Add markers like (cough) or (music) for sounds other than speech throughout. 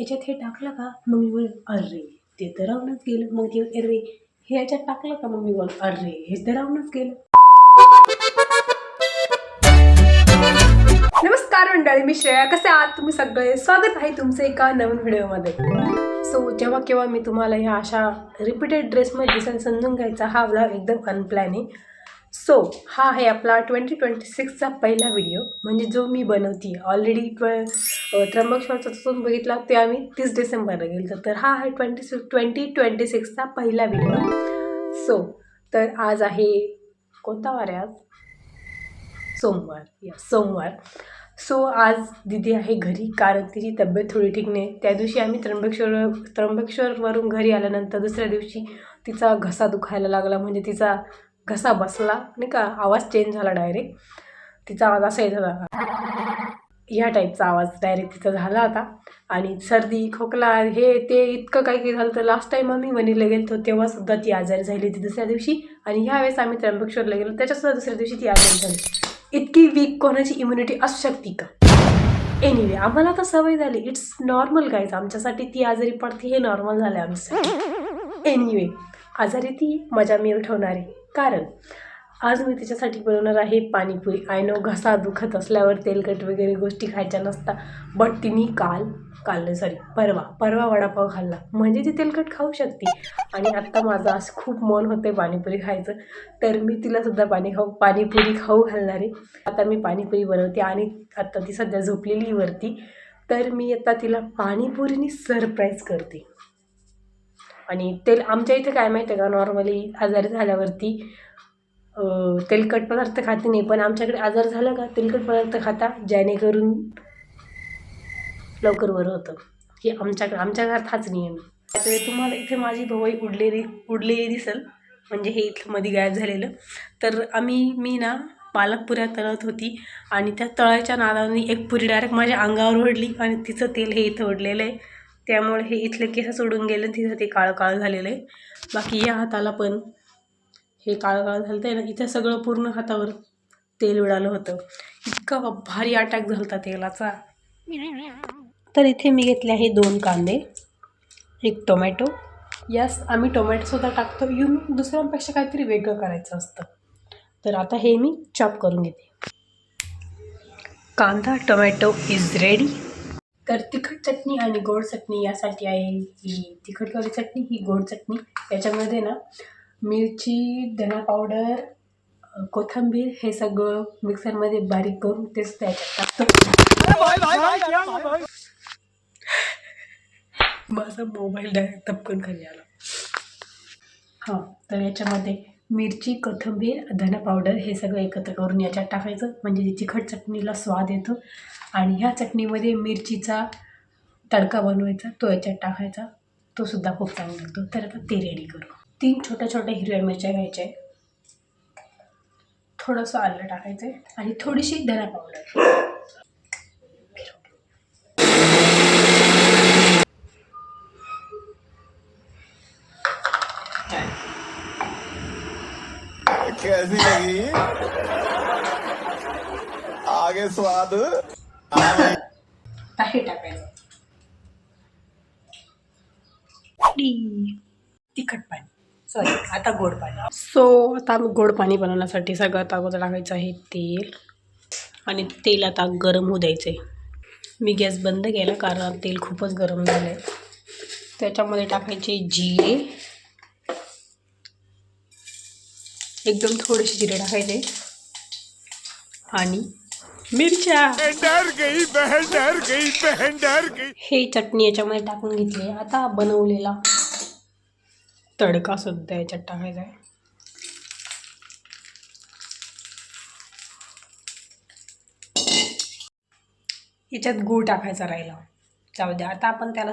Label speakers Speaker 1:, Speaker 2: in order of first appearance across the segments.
Speaker 1: याच्यात हे टाकलं का? मग मी बोल अरे ते तर राहूनच गेलं. मग ते अरे हे याच्यात टाकलं का मग मी बोल अरे हे तर राहूनच गेलं. नमस्कार मंडळी मी श्रेया. कसे आहात तुम्ही सगळे? स्वागत आहे तुमचं एका नवीन व्हिडिओमध्ये. सो जेव्हा केव्हा मी तुम्हाला ह्या अशा रिपीटेड ड्रेसमध्ये दिसायला समजून घ्यायचा हा व्लॉग एकदम अनप्लॅन आहे. सो हा आहे आपला ट्वेंटी ट्वेंटी सिक्सचा पहिला व्हिडिओ. म्हणजे जो मी बनवते ऑलरेडी ट्वे त्र्यंबकेश्वरचा जो बघितला ते आम्ही तीस डिसेंबरला गेलो तर हा आहे ट्वेंटी सिक्स ट्वेंटी ट्वेंटी सिक्सचा पहिला व्हिडिओ. सो तर आज आहे कोणता वार आहे आज? सोमवार. या सोमवार. सो आज दिदी आहे घरी कारण तिची तब्येत थोडी ठीक नाही. त्या दिवशी आम्ही त्र्यंबकेश्वर त्र्यंबकेश्वरवरून घरी आल्यानंतर दुसऱ्या दिवशी तिचा घसा दुखायला लागला. म्हणजे तिचा घसा बसला नाही का? आवाज चेंज झाला डायरेक्ट तिचा आवाज असा येत होता ह्या टाईपचा आवाज डायरेक्ट तिचा झाला होता आणि सर्दी खोकला हे ते इतकं काही काही झालं. तर लास्ट टाईम आम्ही वनीला गेलो होतो तेव्हासुद्धा ती आजारी झाली होती दुसऱ्या दिवशी. आणि ह्यावेळेस आम्ही त्र्यंबकेश्वरला गेलो त्याच्यासुद्धा दुसऱ्या दिवशी ती आजारी झाली. इतकी वीक कोणाची इम्युनिटी असू शकते का? एनिवे आम्हाला तर सवय झाली. इट्स नॉर्मल गायचं आमच्यासाठी ती आजारी पडते हे नॉर्मल झालं आमच्यासाठी. एनिवे आजारी ती मजा मी उठवणार कारण आज मी तिच्यासाठी बनवणार आहे पाणीपुरी. आय नो घसा दुखत असल्यावर तेलकट वगैरे गोष्टी खायच्या नसता बट तिने काल काल सॉरी परवा परवा वडापाव खाल्ला. म्हणजे ती तेलकट खाऊ शकते. आणि आत्ता माझं आज खूप मन होतं पाणीपुरी खायचं. तर मी तिलासुद्धा पाणी खाऊ पाणीपुरी खाऊ घालणार आहे. आता मी पाणीपुरी बनवते आणि आत्ता ती सध्या झोपलेली वरती. तर मी आता तिला पाणीपुरीने सरप्राईज करते. आणि तेल आमच्या इथे काय माहिती आहे का नॉर्मली आजारी झाल्यावरती तेलकट पदार्थ खाते नाही. पण आमच्याकडे आजार झाला का तेलकट पदार्थ खाता जेणेकरून लवकर बरं होतं. हे आमच्याकडे आमच्या घरात हाच नियम आहे. तुम्हाला इथे माझी भवई उडलेली उडलेली दिसेल. म्हणजे हे इथलं मध्ये गायब झालेलं. तर आम्ही मी ना पालकपुऱ्या तळत होती आणि त्या तळायच्या नादाने एक पुरी डायरेक्ट माझ्या अंगावर ओढली आणि तिचं तेल हे इथं ओढलेलं आहे. त्यामुळे हे इथले केस सोडून गेलं तिथं ते काळं काळं झालेलं आहे. बाकी या हाताला पण हे काळं काळं झालं आहे ना इथं सगळं पूर्ण हातावर तेल उडालं होतं. इतका भारी अटॅक झाला होता तेलाचा. तर इथे मी घेतले आहे दोन कांदे एक टोमॅटो यस आम्ही टोमॅटोसुद्धा टाकतो येऊन दुसऱ्यांपेक्षा काहीतरी वेगळं करायचं असतं तर आता हे मी चॉप करून घेते कांदा टोमॅटो इज रेडी तर तिखट चटणी आणि गोड चटणी यासाठी आहे ही तिखटवाली चटणी ही गोड चटणी याच्यामध्ये ना मिरची धना पावडर कोथंबीर कोथिंबीर हे सगळं मिक्सरमध्ये बारीक करून तेच त्याच्यात टाकतो माझा मोबाईल डायरेक्ट तपकन खाली आला. हां तर याच्यामध्ये मिरची कोथिंबीर धना पावडर हे सगळं एकत्र करून याच्यात टाकायचं. म्हणजे ती तिखट चटणीला स्वाद येतो. आणि ह्या चटणीमध्ये मिरचीचा तडका बनवायचा तो याच्यात टाकायचा. तो सुद्धा खूप चांगला लागतो. तर आता ते रेडी करू. तीन छोट्या छोट्या हिरव्या मिरच्या घ्यायच्या थोडंसं आलं टाकायचं आहे आणि थोडीशी धना पावडर
Speaker 2: कैसी लगी। आगे स्वाद।
Speaker 1: टाकायचं. तिखट पाणी. सॉरी आता गोड पाणी. सो आता गोड पाणी बनवण्यासाठी सगळ्यात अगोदर टाकायचं आहे तेल. आणि तेल आता गरम होऊ द्यायचं आहे मी गॅस बंद केला कारण तेल खूपच गरम झालं आहे त्याच्यामध्ये टाकायचे जिरे. एकदम थोडेसे जिरे टाकायचे आणि मिरच्या.
Speaker 2: डर गई बहन डर गई बहन डर गई
Speaker 1: हे चटणी याच्यामध्ये टाकून घेतली आता बनवलेला तडका सुद्धा याच्यात टाकायचा आहे. याच्यात गूळ टाकायचा राहिला. जाऊ द्या आता आपण त्याला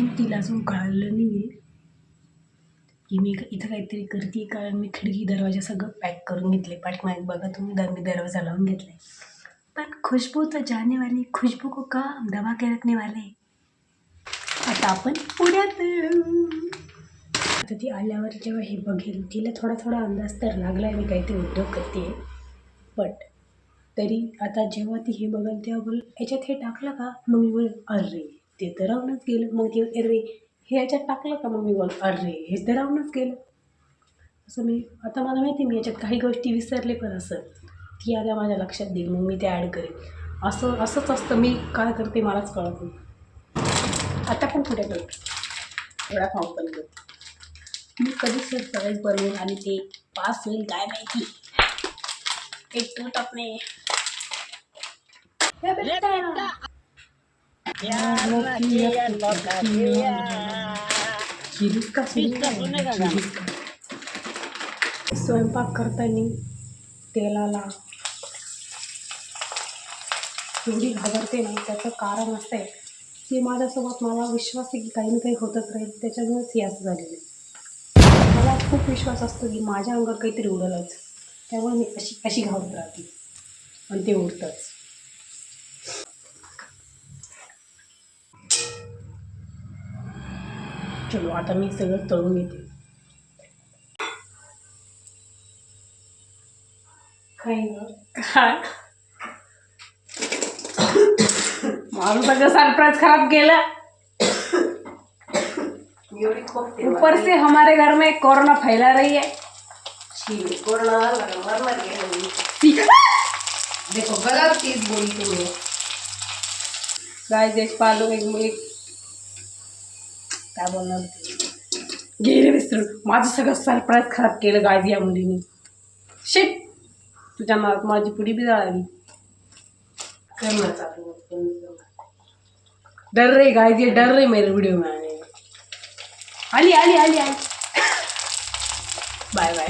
Speaker 1: स्टील तिला अजून कळलं नाही आहे की मी इथं काहीतरी करते कारण मी खिडकी दरवाजा सगळं पॅक करून घेतले पाठीमागे बघा तुम्ही दर मी दरवाजा लावून घेतले पण खुशबू तर जाने वाली खुशबू को काम दबा के रखने वाले. आता आपण पुण्यात. आता ती आल्यावर जेव्हा हे बघेल तिला थोडा थोडा अंदाज तर लागला आहे मी काहीतरी उद्योग करते बट तरी आता जेव्हा ती हे बघेल तेव्हा बोल याच्यात हे टाकलं का? मग मी बोल अरे. ते तर राहूनच गेलं. मग ते अरे हे याच्यात टाकलं का मग मी बोल अरे हे तर राहूनच गेलं. असं मी आता मला माहिती आहे मी याच्यात काही गोष्टी विसरले पण असं. ती आता माझ्या लक्षात देईल मग मी ते ॲड करेन. असं असंच असतं मी काय करते मलाच कळत नाही. आता पण कुठे करतो थोडा फॉर्म पण करतो मी कधी सरप्राईज बनवून आणि ते पास होईल काय माहिती? एक तू टपणे हे बेटा. चिरीज का चिरीज का? स्वयंपाक करताना तेलाला एवढी घाबरते ना त्याचं कारण असं आहे की माझ्यासोबत मला विश्वास आहे की काही ना काही होतच राहील त्याच्यामुळेच ही असं झालेलं आहे. मला खूप विश्वास असतो की माझ्या अंगात काहीतरी उडलंच. त्यामुळे मी अशी अशी घाबरत राहते आणि ते उडतंच. चलो आता मी सगळं तळून घेते काय गं? सगळं सरप्राइज़ खराब केलं ऊपर से हमारे घर में कोरोना फैला रही है कोरोना
Speaker 3: देखो गलत चीज़ बोली तुमने
Speaker 1: गाय देशपाल एक एक काय बोलणार? गेले विसरून माझं सगळं सरप्राईज खराब केलं गाय या मुलीने. शिट तुझ्या नावात माझी पुडी बी जळाली. डर रही गाय ये डर रही मेरे वीडियो में. आने आली आली आली आली. बाय बाय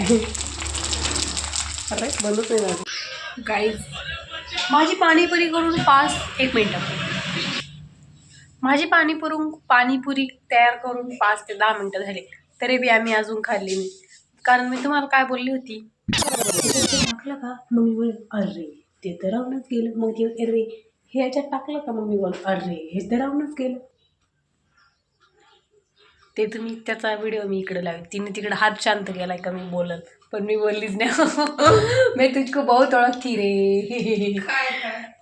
Speaker 1: अरे बंदच नाही गाईज माझी पाणीपुरी करून पाच एक मिनटं. माझी पाणीपुरून पाणीपुरी तयार करून पाच ते दहा मिनटं झाली. तरी बी आम्ही अजून खाल्ली नाही. कारण मी तुम्हाला काय बोलली होती? टाकलं का? मग मी बोल अरे ते तर राहूनच गेलं. मग ते अरे हे याच्यात टाकलं का? मग मी बोल अरे हे तर राहूनच गेलं. ते तुम्ही त्याचा व्हिडिओ मी इकडे लावेल तिने तिकडे हात शांत केलाय का मी बोलल पण मी बोललीच नाही. (laughs) मी तुझको बहुत ओळखती रे.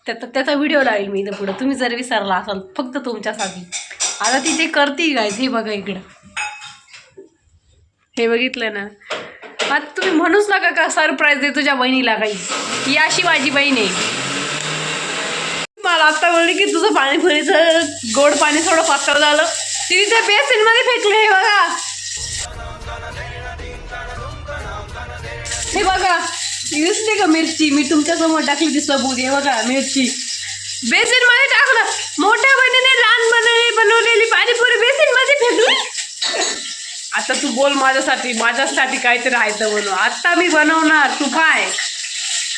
Speaker 1: त्याचा त्याचा व्हिडिओ लावेल मी इथं पुढं. तुम्ही जर विसरला असाल फक्त तुमच्यासाठी. आता ती ते करते काय हे बघा इकडं. हे बघितलं ना? आता तुम्ही म्हणूच नका का सरप्राईज दे तुझ्या बहिणीला काही? ही अशी माझी बहीण आहे. मला आता बोलली की तुझं पाणीपुरीचं गोड पाणी थोडं पातळ झालं. तिने त्या बेसिनमध्ये फेकलं हे बघा. हे बघा. दिसते का मिरची? मी तुमच्यासमोर टाकली दिसला सबूत हे बघा मिरची. बेसिनमध्ये टाकलं मोठ्या बहिणीने लहान बनवली बनवलेली पाणीपुरी बेसिनमध्ये फेकली. आता तू बोल माझ्यासाठी. माझ्यासाठी काहीतरी राहायचं तर बनव. आता मी बनवणार. तू काय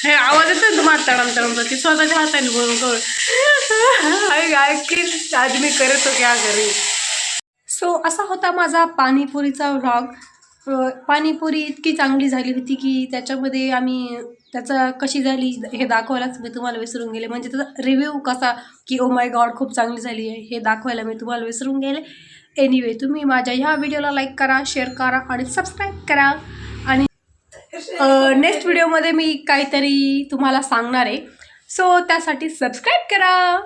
Speaker 1: हे आवाज येतो तुम्हाला? तडम तडमचा ती स्वतःच्या हाताने बनवतो की आज मी करे तो क्या घरी. सो असा होता माझा पाणीपुरीचा व्लॉग पाणीपुरी इतकी चांगली झाली होती की त्याच्यामध्ये आम्ही त्याचा कशी झाली हे दाखवायलाच मी तुम्हाला विसरून गेले. म्हणजे त्याचा रिव्ह्यू कसा की ओ माय गॉड खूप चांगली झाली आहे हे दाखवायला मी तुम्हाला विसरून गेले. एनिवे तुम्ही माझ्या ह्या व्हिडिओला लाईक करा शेअर करा आणि सबस्क्राईब करा. आणि नेक्स्ट व्हिडिओमध्ये मी काहीतरी तुम्हाला सांगणार आहे. सो त्यासाठी सबस्क्राईब करा.